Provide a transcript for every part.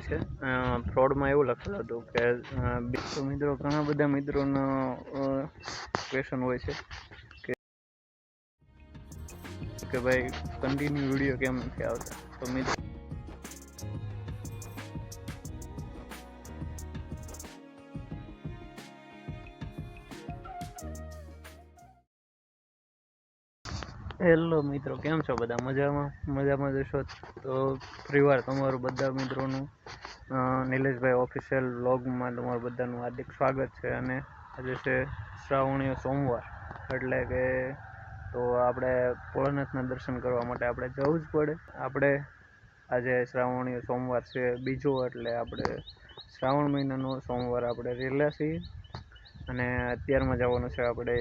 હોય છે. ફ્રોડમાં એવું લખેલું હતું કે તો મિત્રો, ઘણા બધા મિત્રોનો ક્વેશ્ચન હોય છે કે કે ભાઈ કન્ટિન્યુ વીડિયો કેમ નથી આવતા? તો મિત્રો હેલો મિત્રો, કેમ છો બધા? મજામાં? મજામાં જશો તો, ફરી વાર તમારું બધા મિત્રોનું નિલેશભાઈ ઓફિશિયલ વ્લોગમાં તમારું બધાનું હાર્દિક સ્વાગત છે અને આજે છે શ્રાવણીય સોમવાર. એટલે કે તો આપણે ભોળાનાથના દર્શન કરવા માટે આપણે જવું જ પડે. આપણે આજે શ્રાવણીય સોમવાર છે બીજો, એટલે આપણે શ્રાવણ મહિનાનો સોમવાર આપણે રહેલા છીએ. અને અત્યારમાં જવાનું છે આપણે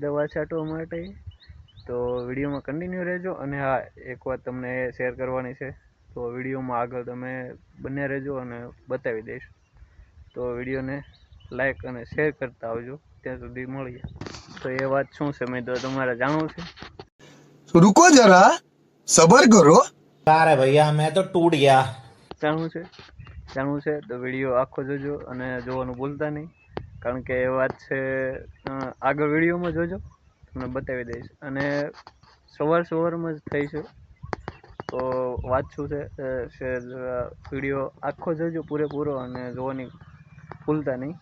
દવા છાંટવા માટે. તો વિડીયોમાં કન્ટિન્યુ રહેજો અને હા, એક વાત તમને શેર કરવાની છે. તો વિડીયોમાં આગળ તમે બંને રહેજો અને બતાવી દઈશ. તો વિડીયોને લાઈક અને શેર કરતા આવજો. ત્યાં સુધી મળીએ. તો એ વાત શું છે મેં તો તમારે જાણવું છે. રૂકો જરા. સબર કરો. અરે ભૈયા મેં તો તૂટ ગયા જાણવું છે? જાણવું છે? તો વીડિયો આખો જોજો અને જોવાનું ભૂલતા નહીં. કારણ કે એ વાત છે આગળ વિડીયોમાં જોજો. તમને બતાવી દઈશ. અને સવાર સવારમાં જ થઈ છે. તો વાત શું છે? શેર વીડિયો આખો જોજો પૂરેપૂરો અને જોવાની ભૂલતા નહીં.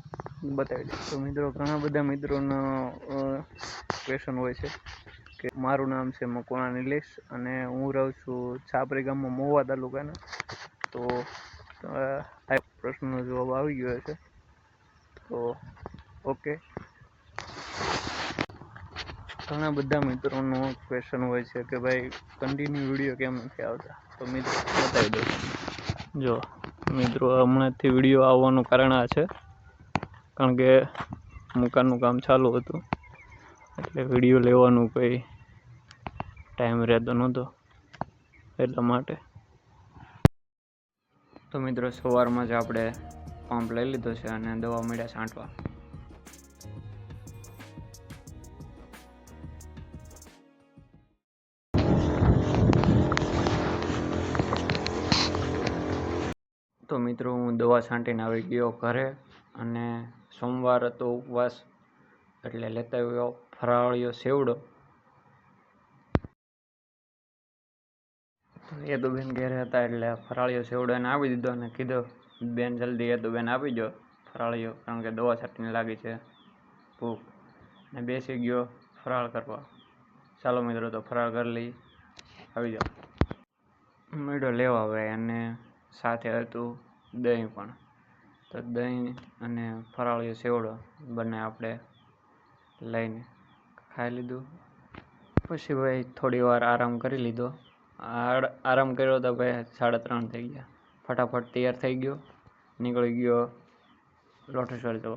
બતાવી દઈશ તો મિત્રો, ઘણા બધા મિત્રોનો ક્વેશ્ચન હોય છે કે મારું નામ છે મકુણા નિલેશ અને હું રહું છું છાપરી ગામમાં મોવા તાલુકાના. તો આ પ્રશ્નનો જવાબ આવી ગયો છે. તો ઓકે ઘણા બધા મિત્રોનો ક્વેશ્ચન હોય છે કે ભાઈ કન્ટિન્યુ વીડિયો કેમ નથી આવતા? તો મિત્રો, બતાવી દઉં. જો, મિત્રો, હમણાંથી વીડિયો આવવાનું કારણ આ છે. કારણ કે મકાનનું કામ ચાલુ હતું. એટલે વીડિયો લેવાનું કંઈ ટાઈમ રહેતો નહોતો. એટલા માટે. તો મિત્રો, સવારમાં જ આપણે પંપ લઈ લીધો છે અને દવા મળ્યા છાંટવા તો મિત્રો હું દવા છાંટીને આવી ગયો ઘરે અને સોમવાર હતો ઉપવાસ એટલે લેતા આવ્યો ફરાળીયો સેવડો. એ તો બેન ઘેરે હતા એટલે ફરાળીયો સેવડો એને આવી દીધો અને કીધો, બેન જલ્દી એ તો બેન આપી જો ફરાળીયો, કારણ કે દવા છાંટીને લાગી છે ભૂખ. અને બેસી ગયો ફરાળ કરવા. ચાલો મિત્રો, તો ફરાળ કરી લઈ આવી જાઓ. મેળો લેવા આવે અને સાથે હતું દહીં પણ. તો દહીં અને ફરાળીયો સેવડો બંને આપણે લઈને ખાઈ લીધું. પછી ભાઈ થોડી વાર આરામ કરી લીધો. આરામ કર્યો તો ભાઈ સાડા ત્રણ થઈ ગયા. ફટાફટ તૈયાર થઈ ગયો. નીકળી ગયો લોટેશ્વર જવા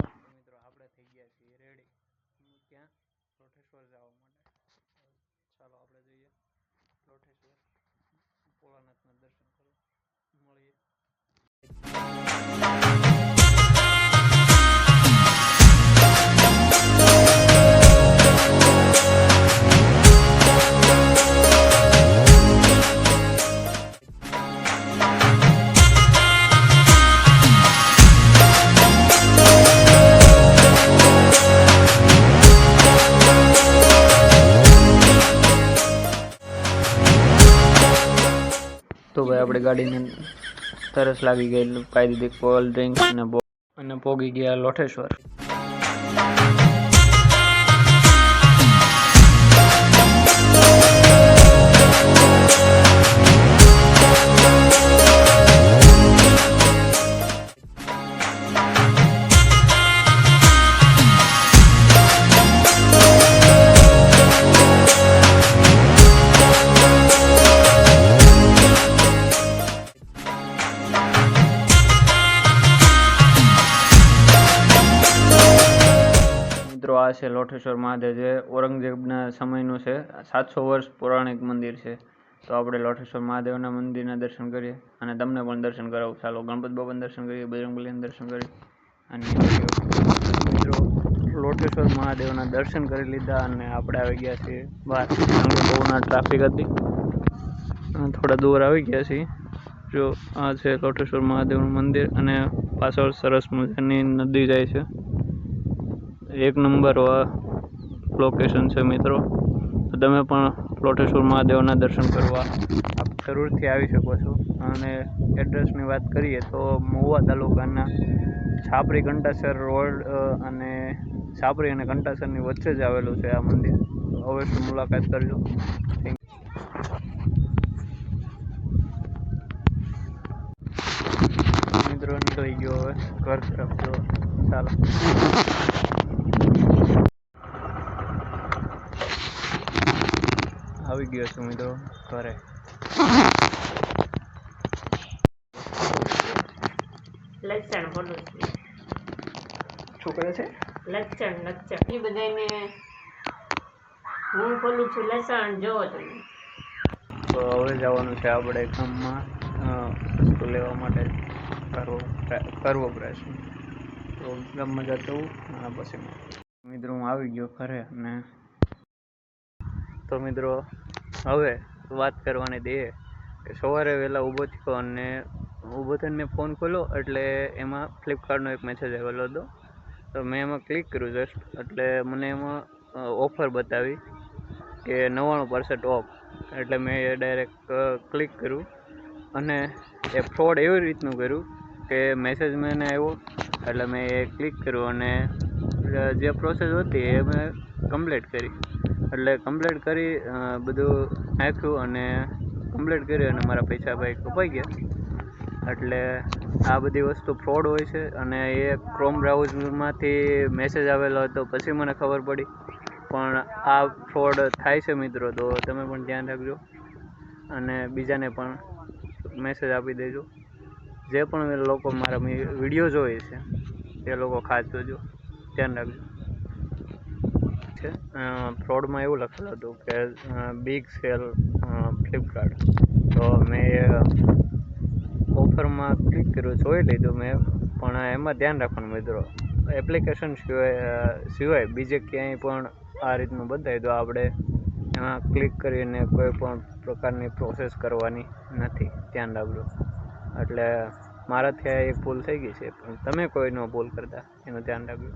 તો ભાઈ આપણે ગાડીને તરસ લાગી ગઈ પાઈ દીધી કોલ્ડ ડ્રિંક અને અને પોગી ગયા લોઠેશ્વર. આ છે લોઠેશ્વર મહાદેવ જે ઔરંગઝેબના સમયનું છે. સાતસો વર્ષ પૌરાણિક મંદિર છે. તો આપણે લોઠેશ્વર મહાદેવના મંદિરના દર્શન કરીએ અને તમને પણ દર્શન કરાવું. ચાલો, ગણપત બાબાના દર્શન કરીએ, બજરંગબલીના દર્શન કરીએ અને મિત્રો લોટેશ્વર મહાદેવના દર્શન કરી લીધા અને આપણે આવી ગયા છીએ બહાર. કારણ કે બહુ ટ્રાફિક હતી. થોડા દૂર આવી ગયા છીએ. જો આ છે લોટેશ્વર મહાદેવનું મંદિર અને પાછળ સરસ મજાની નદી જાય છે. એક નંબર લોકેશન છે મિત્રો. તો તમે પણ લોટેશ્વર મહાદેવના દર્શન કરવા આપ જરૂરથી આવી શકો છો. અને એડ્રેસની વાત કરીએ તો મહુવા તાલુકાના છાપરી કંટાસર રોડ અને છાપરી અને કંટાસરની વચ્ચે જ આવેલું છે આ મંદિર. અવશ્ય મુલાકાત કરજો. મિત્રો, નીકળી ગયો હવે. ઘર તરફ ચાલો. આવી ગયો છું મિત્રો ઘરે. લક્ષણ બોલું છું. છે? લક્ષણ લક્ષણ. એ બધાને હું બોલું છું લસણ જોવો તમે. તો હવે જવાનું છે આપણે ગામમાં વસ્તુ લેવા માટે કરવો કરવો પ્રયત્ન તો ગામમાં જતું અને પછી. મિત્રો હું આવી ગયો ઘરે અને તો મિત્રો હવે વાત કરવાની દે કે સવારે વહેલા ઊભો થયો અને ઊભો થઈને મેં ફોન ખોલ્યો એટલે એમાં ફ્લિપકાર્ટનો એક મેસેજ આવેલો હતો. તો મેં એમાં ક્લિક કર્યું જસ્ટ એટલે મને એમાં ઓફર બતાવી કે નવ્વાણું પર્સન્ટ ઓફ એટલે મેં એ ડાયરેક્ટ ક્લિક કર્યું અને એ ફ્રોડ એવી રીતનું કર્યું કે મેસેજ મને આવ્યો એટલે મેં એ ક્લિક કર્યું અને જે પ્રોસેસ હતી એ મેં કમ્પ્લીટ કરી. એટલે કમ્પ્લીટ કરી બધું નાખ્યું અને કમ્પ્લીટ કરી અને મારા પૈસા ભાઈ કપાઈ ગયા. એટલે આ બધી વસ્તુ ફ્રોડ હોય છે અને એ ક્રોમ બ્રાઉઝરમાંથી મેસેજ આવેલો હતો, પછી મને ખબર પડી. પણ આ ફ્રોડ થાય છે મિત્રો, તો તમે પણ ધ્યાન રાખજો. અને બીજાને પણ મેસેજ આપી દેજો. જે પણ લોકો મારા વીડિયો જોઈએ છે, તે લોકો ખાસ જોજો. ધ્યાન રાખજો. છે. ફ્રોડમાં એવું લખેલું હતું કે બિગ સેલ ફ્લિપકાર્ટ તો મેં ઓફરમાં ક્લિક કર્યું, જોઈ લીધું મેં, પણ એમાં ધ્યાન રાખવાનું મિત્રો. એપ્લિકેશન સિવાય સિવાય બીજે ક્યાંય પણ આ રીતનું બતાવી તો આપણે એમાં ક્લિક કરીને કોઈ પણ પ્રકારની પ્રોસેસ કરવાની નથી. ધ્યાન રાખજો. એટલે મારાથી આ એક ભૂલ થઈ ગઈ છે. પણ તમે કોઈ ન ભૂલ કરતા, એનું ધ્યાન રાખજો.